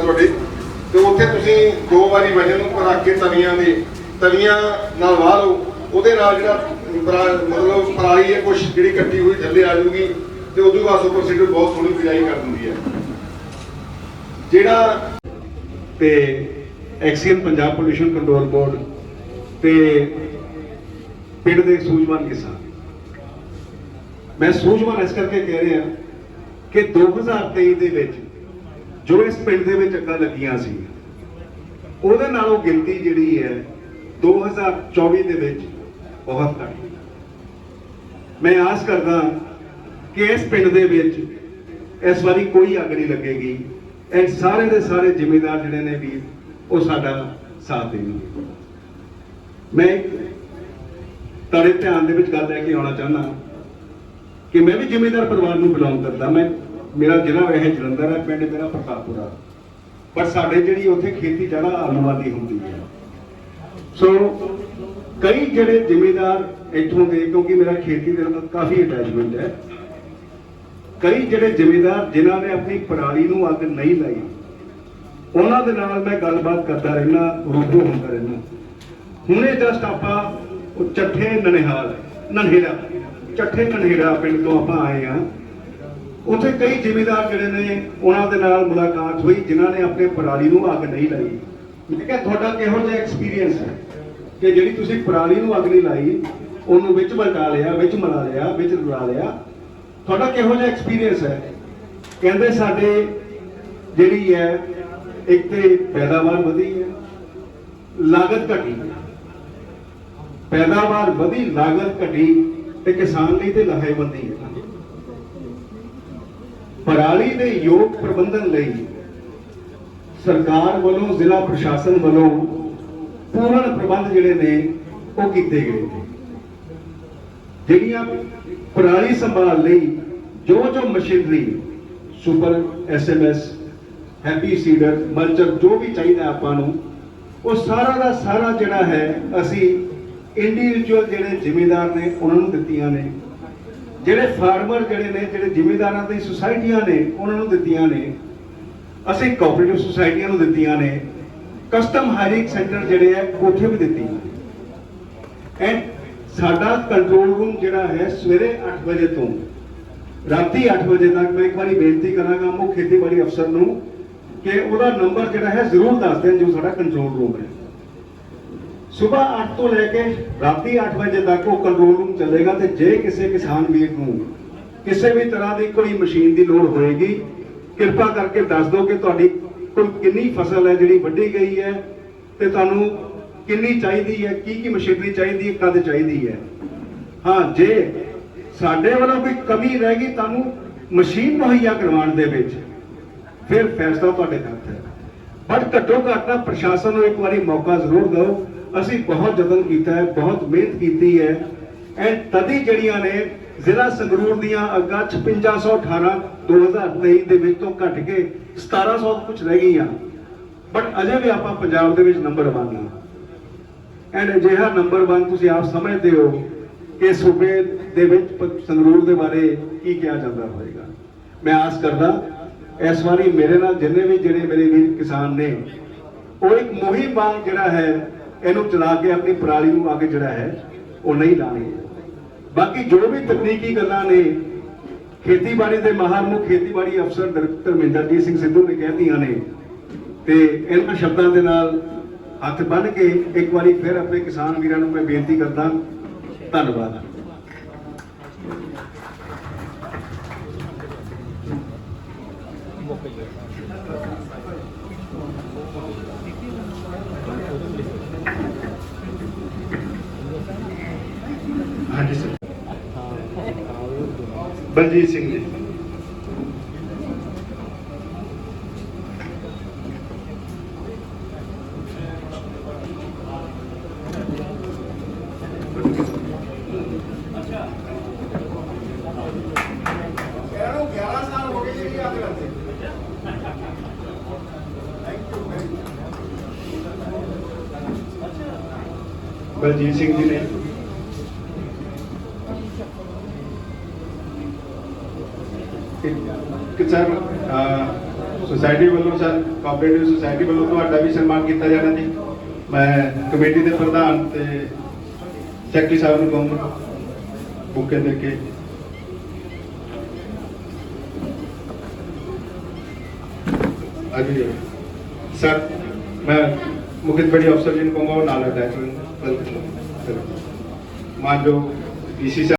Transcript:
ਤੁਹਾਡੇ। ਤੇ ਉੱਥੇ ਤੁਸੀਂ ਦੋ ਵਾਰੀ ਵਜਨ ਉੱਪਰ ਰੱਖ ਕੇ ਤਵੀਆਂ ਦੇ ਤਵੀਆਂ ਨਾਲ ਵਾਹ ਲਓ। ਉਹਦੇ ਨਾਲ ਜਿਹੜਾ ਮਤਲਬ ਪਰਾਲੀ ਹੈ, ਕੁਛ ਜਿਹੜੀ ਕੱਟੀ ਹੋਈ ਥੱਲੇ ਆ ਜਾਊਗੀ। ਤੇ ਉਦੋਂ ਬਾਅਦ ਸੁਪਰ ਸੀਡਰ ਬਹੁਤ ਸੋਹਣੀ ਬਿਜਾਈ ਕਰ ਦਿੰਦੀ ਹੈ। ਜਿਹੜਾ ਤੇ XEN Punjab pollution control board ਤੇ ਪਿੰਡ ਦੇ ਸੂਝਵਾਨ ਕਿਸਾਨ। ਮੈਂ ਸੂਝਵਾਨ ਇਸ ਕਰਕੇ ਕਹਿ ਰਿਹਾ ਕਿ 2023 ਦੇ ਵਿੱਚ ਜੋ ਇਸ ਪਿੰਡ ਦੇ ਵਿੱਚ ਅੱਗਾਂ ਲੱਗੀਆਂ ਸੀ, ਉਹਦੇ ਨਾਲੋਂ ਗਿਣਤੀ ਜਿਹੜੀ ਹੈ 2024 ਦੇ ਵਿੱਚ ਬਹੁਤ ਘੱਟ ਮੈਂ ਆਸ ਕਰਦਾ ਕਿ ਇਸ ਪਿੰਡ ਦੇ ਵਿੱਚ ਇਸ ਵਾਰੀ ਕੋਈ ਅੱਗ ਨਹੀਂ ਲੱਗੇਗੀ ਇਹ ਸਾਰੇ ਦੇ ਸਾਰੇ ਜ਼ਿਮੀਂਦਾਰ ਜਿਹੜੇ ਨੇ ਵੀਰ ਉਹ ਸਾਡਾ ਸਾਥ ਦੇਣਗੇ। ਮੈਂ ਤੁਹਾਡੇ ਧਿਆਨ ਦੇ ਵਿੱਚ ਗੱਲ ਲੈ ਕੇ ਆਉਣਾ ਚਾਹੁੰਦਾ ਕਿ ਮੈਂ ਵੀ ਜ਼ਿਮੀਂਦਾਰ ਪਰਿਵਾਰ ਨੂੰ ਬਿਲੋਂਗ ਕਰਦਾ। ਮੈਂ ਮੇਰਾ ਜ਼ਿਲ੍ਹਾ ਇਹ ਜਲੰਧਰ ਹੈ, ਪਿੰਡ ਮੇਰਾ ਪ੍ਰਤਾਪਪੁਰਾ ਪਰ ਸਾਡੇ ਜਿਹੜੀ ਉੱਥੇ ਖੇਤੀ ਜ਼ਿਆਦਾ ਆਲੂਆਂ ਹੁੰਦੀ ਹੈ। ਸੋ ਕਈ ਜਿਹੜੇ ਜ਼ਿਮੀਂਦਾਰ ਇੱਥੋਂ ਦੇ, ਕਿਉਂਕਿ ਮੇਰਾ ਖੇਤੀ ਦੇ ਨਾਲ ਕਾਫੀ ਅਟੈਚਮੈਂਟ ਹੈ, ਕਈ ਜਿਹੜੇ ਜ਼ਿਮੀਂਦਾਰ ਜਿਨ੍ਹਾਂ ਨੇ ਆਪਣੀ ਪਰਾਲੀ ਨੂੰ ਅੱਗ ਨਹੀਂ ਲਾਈ, ਉਹਨਾਂ ਦੇ ਨਾਲ ਮੈਂ ਗੱਲਬਾਤ ਕਰਦਾ ਰਹਿਣਾ ਰੂਬਰੂ ਹੁੰਦਾ ਰਹਿਣਾ ਹੁਣੇ ਜਸਟ ਆਪਾਂ ਉਹ ਚੱਠੇ ਨਨਿਹਾਲ, ਨਨਹੇੜਾ, ਚੱਠੇ ਨਨਹੇੜਾ ਪਿੰਡ ਤੋਂ ਆਪਾਂ ਆਏ ਆ ਉੱਥੇ ਕਈ ਜ਼ਿਮੀਦਾਰ ਜਿਹੜੇ ਨੇ, ਉਹਨਾਂ ਦੇ ਨਾਲ ਮੁਲਾਕਾਤ ਹੋਈ, ਜਿਨ੍ਹਾਂ ਨੇ ਆਪਣੇ ਪਰਾਲੀ ਨੂੰ ਅੱਗ ਨਹੀਂ ਲਾਈ। ਮੈਂ ਕਿਹਾ, ਤੁਹਾਡਾ ਕਿਹੋ ਜਿਹਾ ਐਕਸਪੀਰੀਅੰਸ ਹੈ ਕਿ ਜਿਹੜੀ ਤੁਸੀਂ ਪਰਾਲੀ ਨੂੰ ਅੱਗ ਨਹੀਂ ਲਾਈ, ਉਹਨੂੰ ਵਿੱਚ ਵਲਟਾ ਲਿਆ, ਵਿੱਚ ਮਿਲਾ ਲਿਆ, ਵਿੱਚ ਰਲਾ ਲਿਆ? ਤੁਹਾਡਾ ਕਿਹੋ ਜਿਹਾ ਐਕਸਪੀਰੀਅੰਸ ਹੈ? ਕਹਿੰਦੇ ਸਾਡੇ ਜਿਹੜੀ ਹੈ, ਇੱਕ ਤੇ ਪੈਦਾਵਾਰ ਵਧੀ ਹੈ, ਲਾਗਤ ਘਟੀ ਪੈਦਾਵਾਰ ਵਧੀ, ਲਾਗਤ ਘਟੀ ਤੇ ਕਿਸਾਨ ਲਈ ਤੇ ਲਾਹੇਵੰਦੀ ਹੈ। ਪਰਾਲੀ ਦੇ ਯੋਗ ਪ੍ਰਬੰਧਨ ਲਈ ਸਰਕਾਰ ਵੱਲੋਂ, ਜ਼ਿਲ੍ਹਾ ਪ੍ਰਸ਼ਾਸਨ ਵੱਲੋਂ ਪੂਰਨ ਪ੍ਰਬੰਧ ਜਿਹੜੇ ਨੇ, ਉਹ ਕੀਤੇ ਗਏ ਨੇ। ਜਿਹੜੀਆਂ ਪਰਾਲੀ ਸੰਭਾਲ ਲਈ ਜੋ ਜੋ machinery, super, SMS, happy seeder, mulcher, ਜੋ ਵੀ ਚਾਹੀਦਾ ਆਪਾਂ ਨੂੰ, ਉਹ ਸਾਰਾ ਦਾ ਸਾਰਾ ਜਿਹੜਾ ਹੈ, ਅਸੀਂ ਇੰਡੀਵਿਜੂਅਲ ਜਿਹੜੇ ਜ਼ਿਮੀਂਦਾਰ ਨੇ, ਉਹਨਾਂ ਨੂੰ ਦਿੱਤੀਆਂ ਨੇ। ਜਿਹੜੇ ਫਾਰਮਰ ਜਿਹੜੇ ਨੇ, ਜਿਹੜੇ ਜ਼ਿਮੀਂਦਾਰਾਂ ਦੀ ਸੁਸਾਇਟੀਆਂ ਨੇ, ਉਹਨਾਂ ਨੂੰ ਦਿੱਤੀਆਂ ਨੇ। ਅਸੀਂ ਕੋਆਪਰੇਟਿਵ ਸੁਸਾਇਟੀਆਂ ਨੂੰ ਦਿੱਤੀਆਂ ਨੇ। ਕਸਟਮ ਹਾਇਰਿੰਗ ਸੈਂਟਰ ਜਿਹੜੇ ਆ, ਉੱਥੇ ਵੀ ਦਿੱਤੀਆਂ ਐਂਡ ਸਾਡਾ ਕੰਟਰੋਲ ਰੂਮ ਜਿਹੜਾ ਹੈ ਸਵੇਰੇ 8 ਵਜੇ ਤੋਂ। ਰਾਤੀ 8 ਵਜੇ ਤੱਕ ਮੈਂ ਇੱਕ ਵਾਰੀ ਬੇਨਤੀ ਕਰਾਂਗਾ ਮੁੱਖ ਖੇਤੀਬਾੜੀ ਅਫਸਰ ਨੂੰ ਕਿ ਉਹਦਾ ਨੰਬਰ ਜਿਹੜਾ ਹੈ ਜ਼ਰੂਰ ਦੱਸ ਦੇਣ ਜੋ ਸਾਡਾ ਕੰਟਰੋਲ ਰੂਮ ਹੈ। ਸਵੇਰ 8 ਤੋਂ ਲੈ ਕੇ ਰਾਤੀ 8 ਵਜੇ ਤੱਕ ਉਹ ਕੰਟਰੋਲ ਰੂਮ ਚੱਲੇਗਾ ਤੇ ਜੇ ਕਿਸੇ ਕਿਸਾਨ ਵੀਰ ਨੂੰ ਕਿਸੇ ਵੀ ਤਰ੍ਹਾਂ ਦੀ ਕੋਈ ਮਸ਼ੀਨ ਦੀ ਲੋੜ ਹੋਏਗੀ, ਕਿਰਪਾ ਕਰਕੇ ਦੱਸ ਦਿਓ ਕਿ ਤੁਹਾਡੀ ਕੋਲ ਕਿੰਨੀ ਫਸਲ ਹੈ ਜਿਹੜੀ ਵੱਢੀ ਗਈ ਹੈ ਤੇ ਤੁਹਾਨੂੰ ਕਿੰਨੀ ਚਾਹੀਦੀ ਹੈ, ਕੀ ਕੀ ਮਸ਼ੀਨਰੀ ਚਾਹੀਦੀ ਹੈ, ਕਦ ਚਾਹੀਦੀ ਹੈ। ਹਾਂ, ਜੇ ਸਾਡੇ ਵੱਲੋਂ ਕੋਈ ਕਮੀ ਰਹਿ ਗਈ, ਤੁਹਾਨੂੰ ਮਸ਼ੀਨ ਮੁਹੱਈਆ ਕਰਵਾਉਣ ਦੇ ਵਿੱਚ ਫਿਰ ਫੈਸਲਾ ਤੁਹਾਡੇ ਹੱਥ ਬਟ ਘੱਟੋ ਘੱਟ ਨਾ ਪ੍ਰਸ਼ਾਸਨ ਨੂੰ ਇੱਕ ਵਾਰੀ ਮੌਕਾ ਜ਼ਰੂਰ ਦਿਓ। ਅਸੀਂ ਬਹੁਤ ਯਤਨ ਕੀਤਾ ਹੈ, ਬਹੁਤ ਮਿਹਨਤ ਕੀਤੀ ਹੈ। ਐਂਡ ਤਦੀ ਜਿਹੜੀਆਂ ਨੇ ਜ਼ਿਲ੍ਹਾ ਸੰਗਰੂਰ ਦੀਆਂ ਅੱਗਾ 5618 2023 ਦੇ ਵਿੱਚ ਤੋਂ ਘਟ ਕੇ 1700 ਕੁਝ ਰਹਿ ਗਈਆਂ। ਬਟ ਅਜੇ ਵੀ ਆਪਾਂ ਪੰਜਾਬ ਦੇ ਵਿੱਚ ਨੰਬਰ 1 ਹਾਂ। ਐਂਡ ਅਜਿਹਾ ਨੰਬਰ 1 ਤੁਸੀਂ ਆਪ ਸਮਝਦੇ ਹੋ ਕਿ ਸੂਬੇ ਦੇ ਵਿੱਚ ਸੰਗਰੂਰ ਦੇ ਬਾਰੇ ਕੀ ਕਿਹਾ ਜਾਂਦਾ ਹੋਵੇਗਾ। ਮੈਂ ਆਸ ਕਰਦਾ ਇਸ ਵਾਰੀ ਮੇਰੇ ਨਾਲ ਜਿੰਨੇ ਵੀ ਜਿਹੜੇ ਮੇਰੇ ਵੀਰ ਕਿਸਾਨ ਨੇ, ਉਹ ਇੱਕ ਮੁਹਿੰਮ ਵਾਂਗ ਜਿਹੜਾ ਹੈ, ਇਹਨੂੰ ਚਲਾ ਕੇ ਆਪਣੀ ਪਰਾਲੀ ਨੂੰ ਅੱਗੇ ਜਿਹੜਾ ਹੈ, ਉਹ ਨਹੀਂ ਲਾਣੀ ਬਾਕੀ ਜੋ ਵੀ ਤਕਨੀਕੀ ਗੱਲਾਂ ਨੇ, ਖੇਤੀਬਾੜੀ ਦੇ ਮਾਹਰ ਮੁੱਖ ਖੇਤੀਬਾੜੀ ਅਫਸਰ ਡਾਕਟਰ ਮਹਿੰਦਰਜੀਤ ਸਿੰਘ ਸਿੱਧੂ ਨੇ ਕਹਿਤੀਆਂ ਨੇ, ਤੇ ਇਹਨਾਂ ਸ਼ਬਦਾਂ ਦੇ ਨਾਲ ਹੱਥ ਬੰਨ੍ਹ ਕੇ ਇੱਕ ਵਾਰੀ ਫਿਰ ਆਪਣੇ ਕਿਸਾਨ ਵੀਰਾਂ ਨੂੰ ਮੈਂ ਬੇਨਤੀ ਕਰਦਾ, ਧੰਨਵਾਦ ਹਾਂਜੀ ਸਰ ਬਲਜੀਤ ਸਿੰਘ ਜੀ ਇਹਨਾਂ ਨੂੰ 11 ਸਾਲ ਹੋ ਗਏ ਜਿਹੜੀ ਅੱਗ ਲੱਗਦੇ ਬਲਜੀਤ ਸਿੰਘ ਜੀ ਨੇ। ਕਿ- ਸਰ ਅਹ, ਵੱਲੋਂ ਸਰ ਕੋਆਪਰੇਟਿਵ ਸੁਸਾਇਟੀ ਵੱਲੋਂ ਤੁਹਾਡਾ ਵੀ ਸਨਮਾਨ ਕੀਤਾ ਜਾਣਾ ਜੀ। ਮੈਂ ਕਮੇਟੀ ਦੇ ਪ੍ਰਧਾਨ ਤੇ ਸੈਕਟਰੀ ਸਾਹਿਬ ਨੂੰ ਕਹੂੰਗਾ ਬੁੱਕੇ ਦੇ ਕੇ। ਅਜੀ ਸਰ ਮੈਂ ਮੁਖਿਤ ਬੜੀ ਅਫਸਰ ਜੀ ਨੂੰ ਕਹੂੰਗਾ ਉਹ ਨਾਲ ਅਟੈਚ ਹੋਣ ਮਾਨ ਜੋ ਡੀਸੀ ਸਾਹਿਬ